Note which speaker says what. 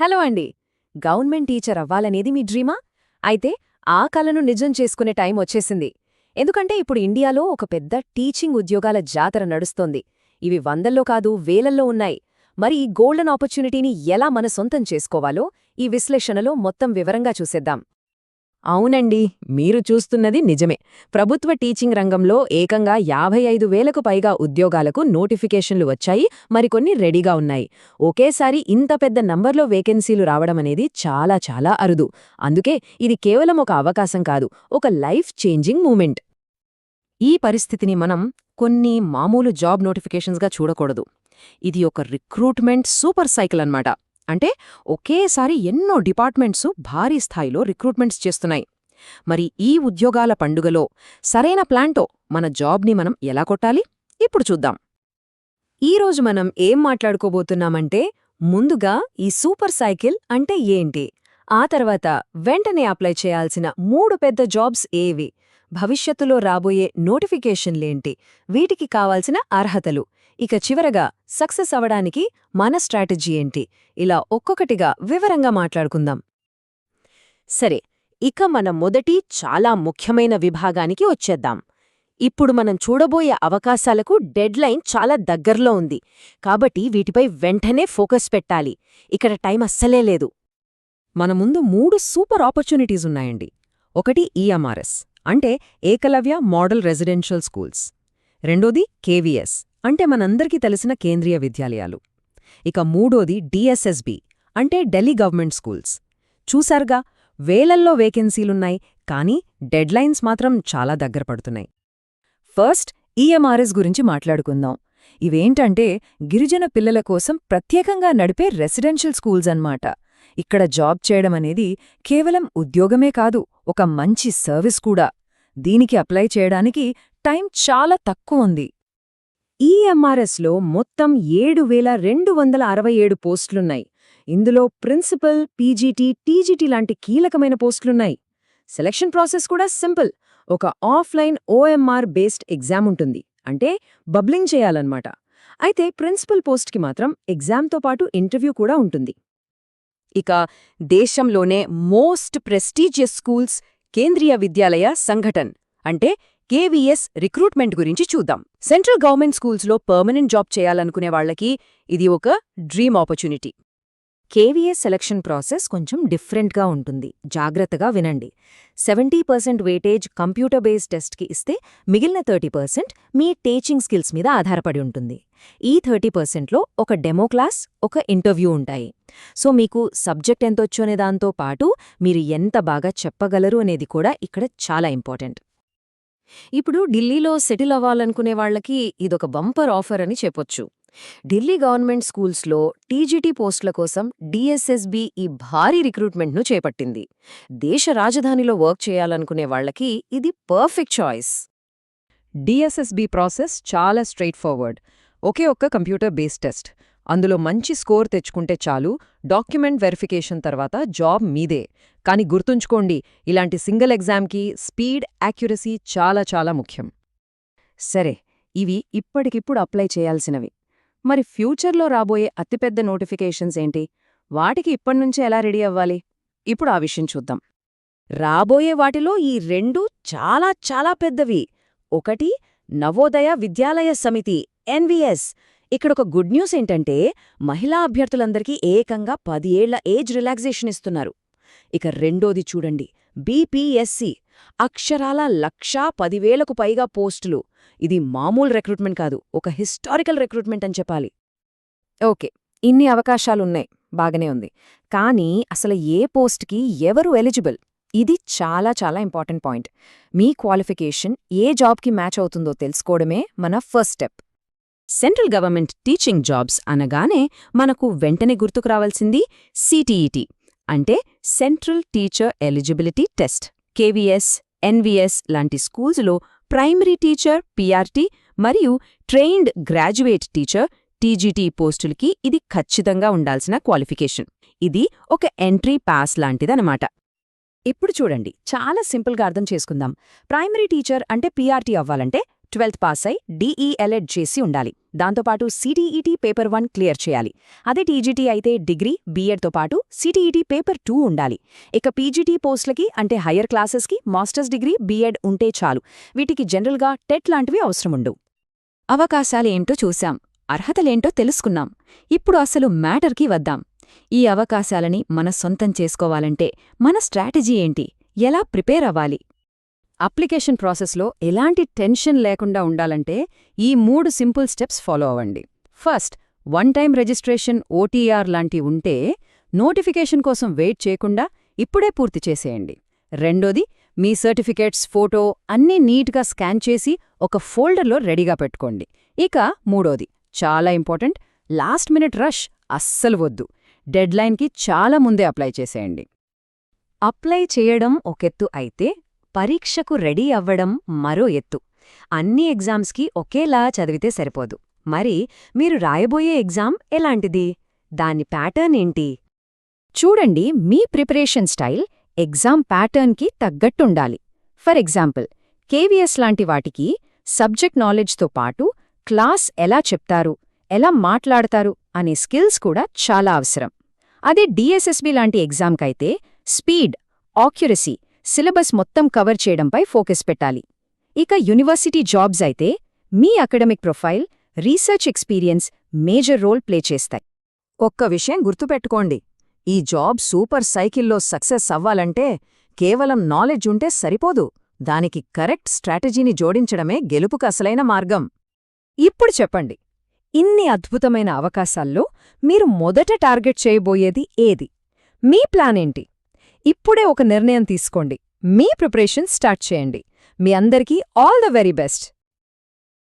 Speaker 1: Hello అండి. Government teacher అవ్వాలనేది మీ డ్రీమా? అయితే ఆ కలను నిజం చేసుకునే టైం వచ్చేసింది. ఎందుకంటే ఇప్పుడు ఇండియాలో ఒక పెద్ద టీచింగ్ ఉద్యోగాల జాతర నడుస్తోంది. ఇవి వందల్లో కాదు వేలల్లో ఉన్నాయి. మరి ఈ గోల్డెన్ ఆపర్చునిటీని ఎలా మన సొంతం చేసుకోవాలో ఈ విశ్లేషణలో మొత్తం వివరంగా చూసేద్దాం. అవునండి మీరు చూస్తున్నది నిజమే. ప్రభుత్వ టీచింగ్ రంగంలో ఏకంగా యాభై ఐదు వేలకు పైగా ఉద్యోగాలకు నోటిఫికేషన్లు వచ్చాయి మరికొన్ని రెడీగా ఉన్నాయి. ఒకేసారి ఇంత పెద్ద నంబర్లో వేకెన్సీలు రావడమనేది చాలా చాలా అరుదు. అందుకే ఇది కేవలం ఒక అవకాశం కాదు ఒక లైఫ్ చేంజింగ్ మూమెంట్. ఈ పరిస్థితిని మనం కొన్ని మామూలు జాబ్ నోటిఫికేషన్స్గా చూడకూడదు. ఇది ఒక రిక్రూట్మెంట్ సూపర్ సైకిల్ అన్నమాట. అంటే ఒకేసారి ఎన్నో డిపార్ట్మెంట్సు భారీ స్థాయిలో రిక్రూట్మెంట్స్ చేస్తున్నాయి. మరి ఈ ఉద్యోగాల పండుగలో సరైన ప్లాన్తో మన జాబ్ని మనం ఎలా కొట్టాలి? ఇప్పుడు చూద్దాం. ఈరోజు మనం ఏం మాట్లాడుకోబోతున్నామంటే ముందుగా ఈ సూపర్ సైకిల్ అంటే ఏంటి? ఆ తర్వాత వెంటనే అప్లై చేయాల్సిన మూడు పెద్ద జాబ్స్ ఏవి? భవిష్యత్తులో రాబోయే నోటిఫికేషన్లేంటి? వీటికి కావాల్సిన అర్హతలు ఇక చివరగా సక్సెస్ అవడానికి మన స్ట్రాటజీ ఏంటి? ఇలా ఒక్కొక్కటిగా వివరంగా మాట్లాడుకుందాం. సరే ఇక మన మొదటి చాలా ముఖ్యమైన విభాగానికి వచ్చేద్దాం. ఇప్పుడు మనం చూడబోయే అవకాశాలకు డెడ్లైన్ చాలా దగ్గర్లో ఉంది. కాబట్టి వీటిపై వెంటనే ఫోకస్ పెట్టాలి. ఇక్కడ టైం అస్సలే లేదు. మన ముందు మూడు సూపర్ ఆపర్చునిటీస్ ఉన్నాయండి. ఒకటి ఈఎంఆర్ఎస్ అంటే ఏకలవ్య మోడల్ రెసిడెన్షియల్ స్కూల్స్. రెండోది కేవీఎస్ అంటే మనందరికీ తెలిసిన కేంద్రీయ విద్యాలయాలు. ఇక మూడోది డిఎస్ఎస్బి అంటే ఢిల్లీ గవర్నమెంట్ స్కూల్స్. చూసారుగా వేలల్లో వేకెన్సీలున్నాయి కానీ డెడ్లైన్స్ మాత్రం చాలా దగ్గర పడుతున్నాయి. ఫస్ట్ ఈఎంఆర్ఎస్ గురించి మాట్లాడుకుందాం. ఇవేంటంటే గిరిజన పిల్లల కోసం ప్రత్యేకంగా నడిపే రెసిడెన్షియల్ స్కూల్స్ అన్నమాట. ఇక్కడ జాబ్ చేయడం అనేది కేవలం ఉద్యోగమే కాదు ఒక మంచి సర్వీస్ కూడా. దీనికి అప్లై చేయడానికి టైం చాలా తక్కువ ఉంది. ఈఎంఆర్ఎస్లో మొత్తం ఏడు వేల రెండు వందల అరవై ఏడు పోస్టులున్నాయి. ఇందులో ప్రిన్సిపల్ పీజీటీ టీజీటీ లాంటి కీలకమైన పోస్టులున్నాయి. సెలక్షన్ ప్రాసెస్ కూడా సింపుల్. ఒక ఆఫ్లైన్ ఓఎంఆర్ బేస్డ్ ఎగ్జామ్ ఉంటుంది. అంటే బబ్లింగ్ చేయాలన్నమాట. అయితే ప్రిన్సిపల్ పోస్ట్కి మాత్రం ఎగ్జామ్తో పాటు ఇంటర్వ్యూ కూడా ఉంటుంది. ఇక దేశంలోనే most prestigious schools Kendriya Vidyalaya సంఘటన్. అంటే కేవీఎస్ రిక్రూట్మెంట్ గురించి చూద్దాం. సెంట్రల్ గవర్నమెంట్ స్కూల్స్లో పర్మనెంట్ జాబ్ చేయాలనుకునే వాళ్ళకి ఇది ఒక dream opportunity. KVS selection process కొంచెం డిఫరెంట్గా ఉంటుంది. జాగ్రత్తగా వినండి. Seventy percent weightage computer based టెస్ట్కి ఇస్తే మిగిలిన థర్టీ పర్సెంట్ మీ టీచింగ్ స్కిల్స్ మీద ఆధారపడి ఉంటుంది. ఈ థర్టీ పర్సెంట్లో ఒక డెమో క్లాస్ ఒక ఇంటర్వ్యూ ఉంటాయి. సో మీకు సబ్జెక్ట్ ఎంతొచ్చనే దాంతో పాటు మీరు ఎంత బాగా చెప్పగలరు అనేది కూడా ఇక్కడ చాలా ఇంపార్టెంట్. ఇప్పుడు ఢిల్లీలో సెటిల్ అవ్వాలనుకునే వాళ్ళకి ఇదొక బంపర్ ఆఫర్ అని చెప్పొచ్చు. ఢిల్లీ గవర్నమెంట్ స్కూల్స్లో టీజీటీ పోస్టుల కోసం డిఎస్ఎస్బి ఈ భారీ రిక్రూట్మెంట్ను చేపట్టింది. దేశ రాజధానిలో వర్క్ చేయాలనుకునే వాళ్ళకి ఇది పర్ఫెక్ట్ చాయిస్. డిఎస్ఎస్బి ప్రాసెస్ చాలా స్ట్రైట్ ఫార్వర్డ్. ఒకే ఒక్క కంప్యూటర్ బేస్డ్ టెస్ట్. అందులో మంచి స్కోర్ తెచ్చుకుంటే చాలు డాక్యుమెంట్ వెరిఫికేషన్ తర్వాత జాబ్ మీదే. కానీ గుర్తుంచుకోండి ఇలాంటి సింగిల్ ఎగ్జామ్కి స్పీడ్ యాక్యురసీ చాలా చాలా ముఖ్యం. సరే ఇవి ఇప్పటికిప్పుడు అప్లై చేయాల్సినవి. మరి ఫ్యూచర్లో రాబోయే అతిపెద్ద నోటిఫికేషన్స్ ఏంటి? వాటికి ఇప్పటినుంచే ఎలా రెడీ అవ్వాలి? ఇప్పుడు ఆ విషయం చూద్దాం. రాబోయే వాటిలో ఈ రెండు చాలా చాలా పెద్దవి. ఒకటి నవోదయ విద్యాలయ సమితి ఎన్విఎస్. ఇక్కడొక గుడ్ న్యూస్ ఏంటంటే మహిళా అభ్యర్థులందరికీ ఏకంగా పది ఏళ్ళ ఏజ్ రిలాక్సేషన్ ఇస్తున్నారు. ఇక రెండోది చూడండి బీపీఎస్సి. అక్షరాల లక్షా పదివేలకు పైగా పోస్టులు. ఇది మామూలు రిక్రూట్మెంట్ కాదు ఒక హిస్టారికల్ రిక్రూట్మెంట్ అని చెప్పాలి. ఓకే ఇన్ని అవకాశాలున్నాయి బాగానే ఉంది. కానీ అసలు ఏ పోస్ట్కి ఎవరు ఎలిజిబుల్? ఇది చాలా చాలా ఇంపార్టెంట్ పాయింట్. మీ క్వాలిఫికేషన్ ఏ జాబ్కి మ్యాచ్ అవుతుందో తెలుసుకోవడమే మన first step. Central government teaching jobs అనగానే మనకు వెంటనే గుర్తుకు రావాల్సింది సిటీఈటీ అంటే central teacher eligibility test. KVS NVS లాంటి స్కూల్స్లో ప్రైమరీ టీచర్ పీఆర్టీ మరియు ట్రైన్డ్ గ్రాడ్యుయేట్ టీచర్ టీజీటీ పోస్టులకి ఇది ఖచ్చితంగా ఉండాల్సిన క్వాలిఫికేషన్. ఇది ఒక ఎంట్రీ పాస్ లాంటిదనమాట ఇప్పుడు చూడండి చాలా సింపుల్గా అర్థం చేసుకుందాం. ప్రైమరీ టీచర్ అంటే పీఆర్టీ అవ్వాలంటే ట్వెల్త్ పాస్ అయి డిఈఎల్ఎడ్ చేసి ఉండాలి. దాంతోపాటు సిటీఈటీ పేపర్ వన్ క్లియర్ చేయాలి. అదే టీజీటీ అయితే డిగ్రీ బీఎడ్తో పాటు సిటీఈటీ పేపర్ టూ ఉండాలి. ఇక పీజీటీ పోస్టులకి అంటే హయ్యర్ క్లాసెస్కి మాస్టర్స్ డిగ్రీ బీఎడ్ ఉంటే చాలు. వీటికి జనరల్గా టెట్ లాంటివి అవసరముండు.
Speaker 2: అవకాశాలేంటో చూశాం. అర్హతలేంటో తెలుసుకున్నాం. ఇప్పుడు అసలు మ్యాటర్కి వద్దాం. ఈ అవకాశాలని మన సొంతం చేసుకోవాలంటే మన స్ట్రాటజీ ఏంటి? ఎలా ప్రిపేర్ అవ్వాలి?
Speaker 1: అప్లికేషన్ ప్రాసెస్లో ఎలాంటి టెన్షన్ లేకుండా ఉండాలంటే ఈ మూడు సింపుల్ స్టెప్స్ ఫాలో అవ్వండి. First one time registration OTR లాంటి ఉంటే నోటిఫికేషన్ కోసం వెయిట్ చేయకుండా ఇప్పుడే పూర్తి చేసేయండి. రెండోది మీ సర్టిఫికేట్స్ ఫోటో అన్నీ నీట్గా స్కాన్ చేసి ఒక ఫోల్డర్లో రెడీగా పెట్టుకోండి. ఇక మూడోది చాలా ఇంపార్టెంట్ లాస్ట్ మినిట్ రష్ అస్సలు వద్దు. డెడ్లైన్కి చాలా ముందే అప్లై చేసేయండి. అప్లై చేయడం ఒకెత్తు అయితే పరీక్షకు రెడీ అవ్వడం మరో ఎత్తు. అన్ని ఎగ్జామ్స్కి ఒకేలా చదివితే సరిపోదు. మరి మీరు రాయబోయే ఎగ్జామ్ ఎలాంటిది? దాని ప్యాటర్న్ ఏంటి? చూడండి మీ ప్రిపరేషన్ స్టైల్ ఎగ్జామ్ ప్యాటర్న్కి తగ్గట్టుండాలి. ఫర్ ఎగ్జాంపుల్ కేవీఎస్ లాంటి వాటికి సబ్జెక్ట్ నాలెడ్జ్తో పాటు క్లాస్ ఎలా చెప్తారు ఎలా మాట్లాడతారు అనే స్కిల్స్ కూడా చాలా అవసరం. అదే డిఎస్ఎస్బి లాంటి ఎగ్జామ్కైతే స్పీడ్ ఆక్యురసీ సిలబస్ మొత్తం కవర్ చేయడంపై ఫోకస్ పెట్టాలి. ఇక యూనివర్సిటీ జాబ్స్ అయితే మీ academic profile research experience major role play చేస్తాయి. ఒక్క విషయం గుర్తుపెట్టుకోండి. ఈ జాబ్ సూపర్ సైకిల్లో సక్సెస్ అవ్వాలంటే కేవలం నాలెడ్జ్ ఉంటే సరిపోదు. దానికి కరెక్ట్ స్ట్రాటజీని జోడించడమే గెలుపుకు అసలైన మార్గం. ఇప్పుడు చెప్పండి. ఇన్ని అద్భుతమైన అవకాశాల్లో మీరు మొదట టార్గెట్ చేయబోయేది ఏది? మీ ప్లాన్ ఏంటి? ఇప్పుడే ఒక నిర్ణయం తీసుకోండి. మీ ప్రిపరేషన్ స్టార్ట్ చేయండి. మీ అందరికీ ఆల్ ద వెరీ బెస్ట్.